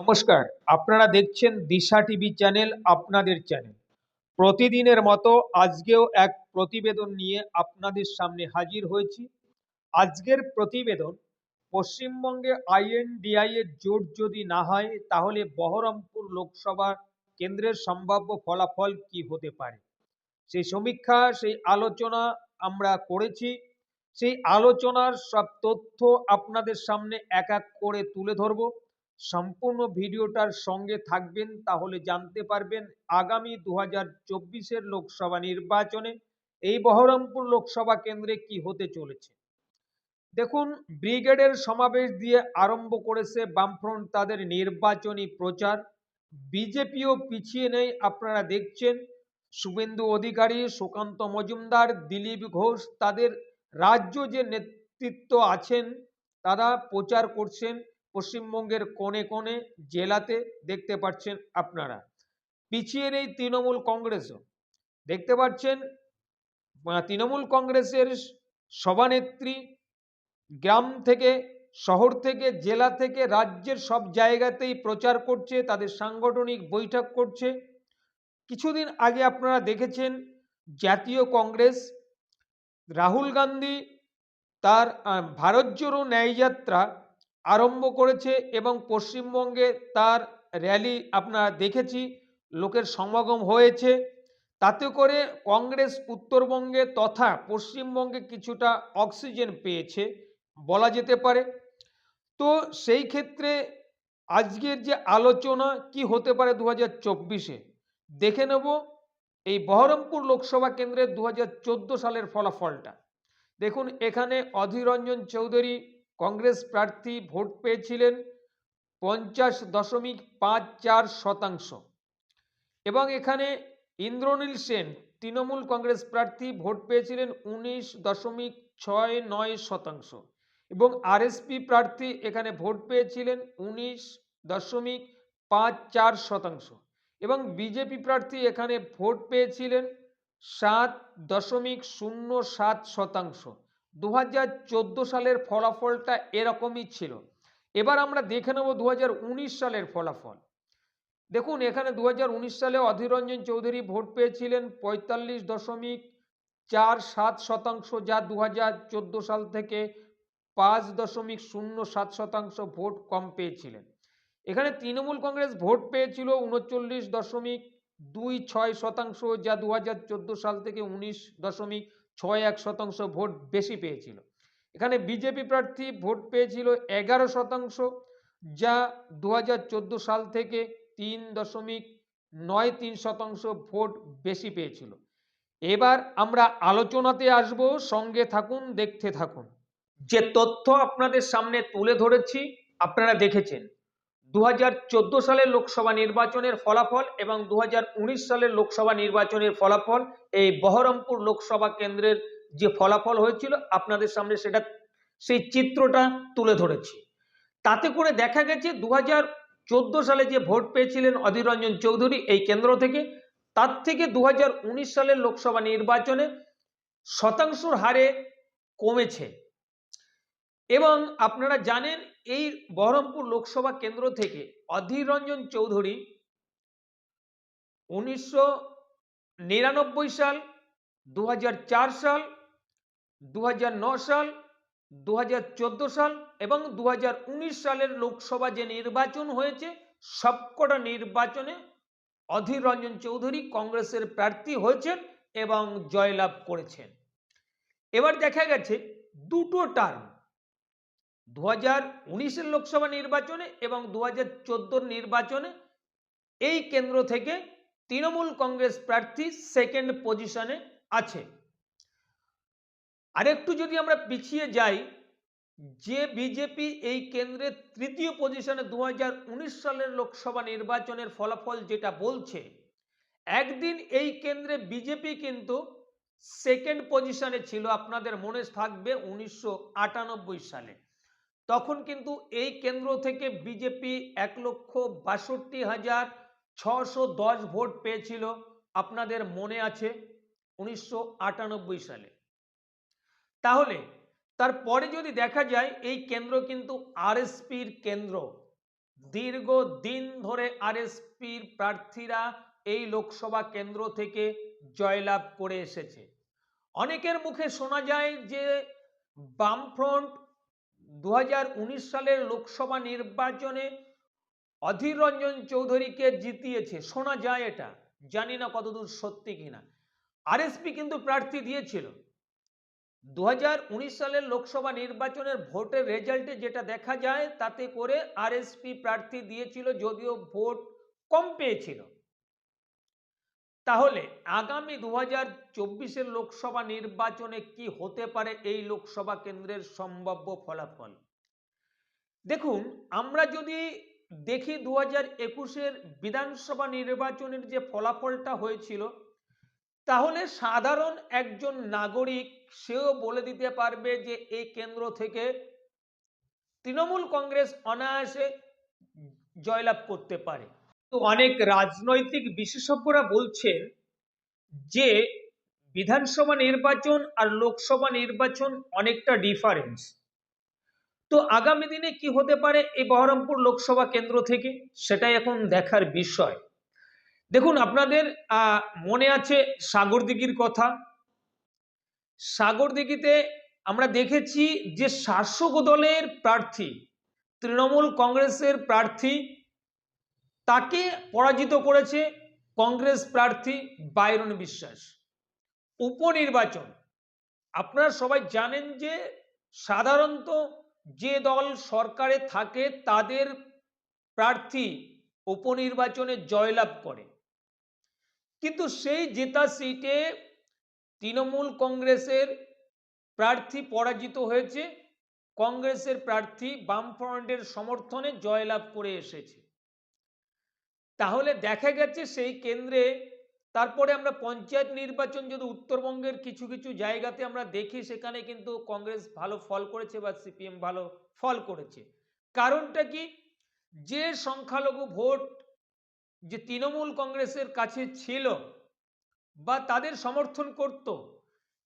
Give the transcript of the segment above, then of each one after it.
নমস্কার। আপনারা দেখছেন দিশা টিভি চ্যানেল, আপনাদের চ্যানেল। প্রতিদিনের মতো আজকেও এক প্রতিবেদন নিয়ে আপনাদের সামনে হাজির হয়েছি। আজকের প্রতিবেদন, পশ্চিমবঙ্গে আইএনডিআই এর জোট যদি না হয়, তাহলে বহরমপুর লোকসভা কেন্দ্রের সম্ভাব্য ফলাফল কি হতে পারে? সেই সমীক্ষা, সেই আলোচনা আমরা করেছি। সেই আলোচনার সব তথ্য আপনাদের সামনে এক এক করে তুলে ধরবো। সম্পূর্ণ ভিডিওটার সঙ্গে থাকবেন, তাহলে জানতে পারবেন আগামী দু হাজার চব্বিশের লোকসভা নির্বাচনে এই বহরমপুর লোকসভা কেন্দ্রে কি হতে চলেছে। দেখুন, ব্রিগেডের সমাবেশ দিয়ে আরম্ভ করেছে বামফ্রন্ট তাদের নির্বাচনী প্রচার। বিজেপিও পিছিয়ে নেই, আপনারা দেখছেন। শুভেন্দু অধিকারী, সুকান্ত মজুমদার, দিলীপ ঘোষ, তাদের রাজ্য যে নেতৃত্ব আছেন, তারা প্রচার করছেন। পশ্চিমবঙ্গের কোণে কোণে জেলাতে দেখতে পাচ্ছেন আপনারা। পিছিয়ে নেই তৃণমূল কংগ্রেসও। দেখতে পাচ্ছেন তৃণমূল কংগ্রেসের সভানেত্রী গ্রাম থেকে, শহর থেকে, জেলা থেকে, রাজ্যের সব জায়গাতেই প্রচার করছে, তাদের সাংগঠনিক বৈঠক করছে। কিছুদিন আগে আপনারা দেখেছেন, জাতীয় কংগ্রেস, রাহুল গান্ধী তার ভারত জোড়ো ন্যায়যাত্রা আরম্ভ করেছে এবং পশ্চিমবঙ্গে তার র্যালি আপনারা দেখেছি, লোকের সমাগম হয়েছে। তাতে করে কংগ্রেস উত্তরবঙ্গে তথা পশ্চিমবঙ্গে কিছুটা অক্সিজেন পেয়েছে বলা যেতে পারে। তো সেই ক্ষেত্রে আজকের যে আলোচনা, কি হতে পারে দু হাজার চব্বিশে? দেখে নেব এই বহরমপুর লোকসভা কেন্দ্রের দু হাজার চোদ্দ সালের ফলাফলটা। দেখুন, এখানে অধীর রঞ্জন চৌধুরী কংগ্রেস প্রার্থী ভোট পেয়েছিলেন পঞ্চাশ দশমিক পাঁচ চার শতাংশ। এবং এখানে ইন্দ্রনীল সেন, তৃণমূল কংগ্রেস প্রার্থী, ভোট পেয়েছিলেন উনিশ দশমিক ছয় নয় শতাংশ। এবং আরএসপি প্রার্থী এখানে ভোট পেয়েছিলেন উনিশ দশমিক পাঁচ চার শতাংশ। এবং বিজেপি প্রার্থী এখানে ভোট পেয়েছিলেন সাত দশমিক শূন্য সাত শতাংশ। দু হাজার চোদ্দ সালের ফলাফলটা এরকমই ছিল। এবার আমরা দেখে নেব দু হাজার উনিশ সালের ফলাফল। দেখুন, এখানে দু হাজার উনিশ সালে অধীর রঞ্জন চৌধুরী ভোট পেয়েছিলেন পঁয়তাল্লিশ দশমিক চার সাত শতাংশ, যা দু হাজার চোদ্দ সাল থেকে পাঁচ দশমিক শূন্য সাত শতাংশ ভোট কম পেয়েছিলেন। এখানে তৃণমূল কংগ্রেস ভোট পেয়েছিল উনচল্লিশ দশমিক দুই ছয় শতাংশ, যা দু হাজার চোদ্দ সাল থেকে উনিশ দশমিক ছয় এক শতাংশ ভোট বেশি পেয়েছিল। এখানে বিজেপি প্রার্থী ভোট পেয়েছিল এগারো শতাংশ, যা দু হাজার চোদ্দ সাল থেকে তিন দশমিক নয় তিন শতাংশ ভোট বেশি পেয়েছিল। এবার আমরা আলোচনাতে আসব, সঙ্গে থাকুন, দেখতে থাকুন। যে তথ্য আপনাদের সামনে তুলে ধরেছি, আপনারা দেখেছেন। দু হাজার চোদ্দ সালের লোকসভা নির্বাচনের ফলাফল এবং দু হাজার উনিশ সালের লোকসভা নির্বাচনের ফলাফল, এই বহরমপুর লোকসভা কেন্দ্রের যে ফলাফল হয়েছিল, আপনাদের সামনে সেটা, সেই চিত্রটা তুলে ধরেছি। তাতে করে দেখা গেছে দু হাজার চোদ্দ সালে যে ভোট পেয়েছিলেন অধীর রঞ্জন চৌধুরী এই কেন্দ্র থেকে, তার থেকে দু হাজার উনিশ সালের লোকসভা নির্বাচনে শতাংশর হারে কমেছে। এবং আপনারা জানেন এই বহরমপুর লোকসভা কেন্দ্র থেকে অধীর রঞ্জন চৌধুরী উনিশশো নিরানব্বই সাল, দুহাজার চার সাল দু সাল, দুহাজার চোদ্দ সাল এবং দু হাজার উনিশ সালের লোকসভা যে নির্বাচন হয়েছে, সবকটা নির্বাচনে অধীর রঞ্জন চৌধুরী কংগ্রেসের প্রার্থী হয়েছেন এবং জয়লাভ করেছেন। এবার দেখা গেছে দুটো টার্ম দু হাজার উনিশের লোকসভা নির্বাচনে এবং দু হাজার নির্বাচনে এই কেন্দ্র থেকে তৃণমূল কংগ্রেস প্রার্থী সেকেন্ড পজিশনে আছে। আরেকটু যদি আমরা পিছিয়ে যাই, যে বিজেপি এই কেন্দ্রে তৃতীয় পজিশনে দু হাজার উনিশ সালের লোকসভা নির্বাচনের ফলাফল যেটা বলছে, একদিন এই কেন্দ্রে বিজেপি কিন্তু সেকেন্ড পজিশনে ছিল, আপনাদের মনে থাকবে উনিশশো আটানব্বই সালে। তখন কিন্তু এই কেন্দ্র থেকে বিজেপি এক লক্ষ বাষট্টি হাজার ছশো দশ ভোট পেয়েছিল, আপনাদের মনে আছে উনিশশো আটানব্বই সালে। তাহলে তারপরে যদি দেখা যায়, এই কেন্দ্র কিন্তু আরএসপির কেন্দ্র। দীর্ঘ দিন ধরে আরএসপির প্রার্থীরা এই লোকসভা কেন্দ্র থেকে জয়লাভ করে এসেছে। অনেকের মুখে শোনা যায় যে বামফ্রন্ট দু হাজার উনিশ সালের লোকসভা নির্বাচনে অধীর রঞ্জন চৌধুরীকে জিতিয়েছে। শোনা যায় এটা। জানি না কতদূর সত্যি কিনা। আরএসপি কিন্তু প্রার্থী দিয়েছিল। দু হাজার উনিশ সালের লোকসভা নির্বাচনের ভোটের রেজাল্টে যেটা দেখা যায়, তাতে করে আরএসপি প্রার্থী দিয়েছিল, যদিও ভোট কম পেয়েছিল। তাহলে আগামী দু হাজার চব্বিশের লোকসভা নির্বাচনে কি হতে পারে এই লোকসভা কেন্দ্রের সম্ভাব্য ফলাফল? দেখুন, আমরা যদি দেখি দু হাজার একুশের বিধানসভা নির্বাচনের যে ফলাফলটা হয়েছিল, তাহলে সাধারণ একজন নাগরিক সেও বলে দিতে পারবে যে এই কেন্দ্র থেকে তৃণমূল কংগ্রেস অনায়াসে জয়লাভ করতে পারে। অনেক রাজনৈতিক বিশেষজ্ঞরা বলছেন যে বিধানসভা নির্বাচন আর লোকসভা নির্বাচন অনেকটা ডিফারেন্স তো আগামী দিনে কি হতে পারে এই বহরমপুর লোকসভা কেন্দ্র থেকে? সেটাই এখন দেখার বিষয়। দেখুন, আপনাদের মনে আছে সাগরদিঘির কথা। সাগরদিঘিতে আমরা দেখেছি যে শাসক দলের প্রার্থী, তৃণমূল কংগ্রেসের প্রার্থী পরাজিত করেছে কংগ্রেস প্রার্থী বাইরন বিশ্বাস। উপনির্বাচন। আপনারা সবাই জানেন যে সাধারণত যে দল সরকারে থাকে তাদের প্রার্থী উপনির্বাচনে জয়লাভ করে। কিন্তু সেই জেতা সিটে তৃণমূল কংগ্রেসের প্রার্থী পরাজিত হয়েছে, কংগ্রেসের প্রার্থী বামফ্রন্টের সমর্থনে জয়লাভ করে এসেছে। তাহলে দেখা গেছে সেই কেন্দ্রে তারপরে আমরা পঞ্চায়েত নির্বাচন যদি উত্তরবঙ্গের কিছু কিছু জায়গাতে আমরা দেখি, সেখানে কিন্তু কংগ্রেস ভালো ফল করেছে বা সিপিএম ভালো ফল করেছে। কারণটা কি? যে সংখ্যালঘু ভোট যে তৃণমূল কংগ্রেসের কাছে ছিল বা তাদের সমর্থন করত,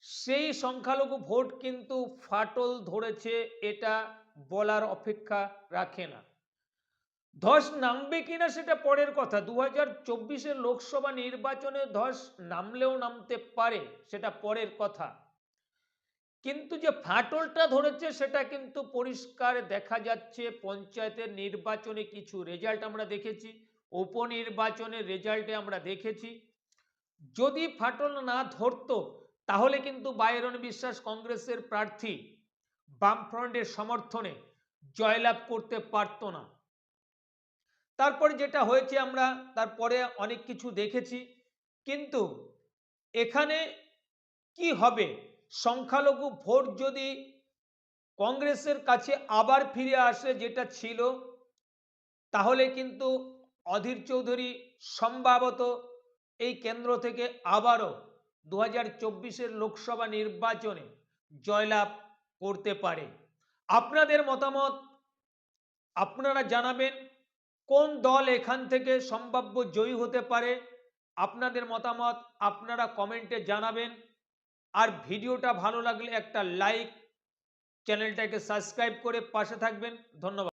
সেই সংখ্যালঘু ভোট কিন্তু ফাটল ধরেছে, এটা বলার অপেক্ষা রাখে না। ধস নামবে কিনা সেটা পরের কথা। দু হাজার চব্বিশের লোকসভা নির্বাচনে ধস নামলেও নামতে পারে, সেটা পরের কথা। কিন্তু যে ফাটলটা ধরেছে, সেটা কিন্তু পরিষ্কার দেখা যাচ্ছে। পঞ্চায়েতের নির্বাচনে কিছু রেজাল্ট আমরা দেখেছি, উপনির্বাচনের রেজাল্টে আমরা দেখেছি। যদি ফাটল না ধরতো, তাহলে কিন্তু বাইরন বিশ্বাস কংগ্রেসের প্রার্থী বামফ্রন্টের সমর্থনে জয়লাভ করতে পারতো না। তারপরে যেটা হয়েছে আমরা তারপরে অনেক কিছু দেখেছি। কিন্তু এখানে কি হবে? সংখ্যালঘু ভোট যদি কংগ্রেসের কাছে আবার ফিরে আসে যেটা ছিল, তাহলে কিন্তু অধীর চৌধুরী সম্ভবত এই কেন্দ্র থেকে আবারও দু হাজার লোকসভা নির্বাচনে জয়লাভ করতে পারে। আপনাদের মতামত আপনারা জানাবেন। কোন দল এখান থেকে সম্ভাব্য জয়ী হতে পারে, আপনাদের মতামত আপনারা কমেন্টে জানাবেন। আর ভিডিওটা ভালো লাগলে একটা লাইক চ্যানেলটাকে সাবস্ক্রাইব করে পাশে থাকবেন। ধন্যবাদ।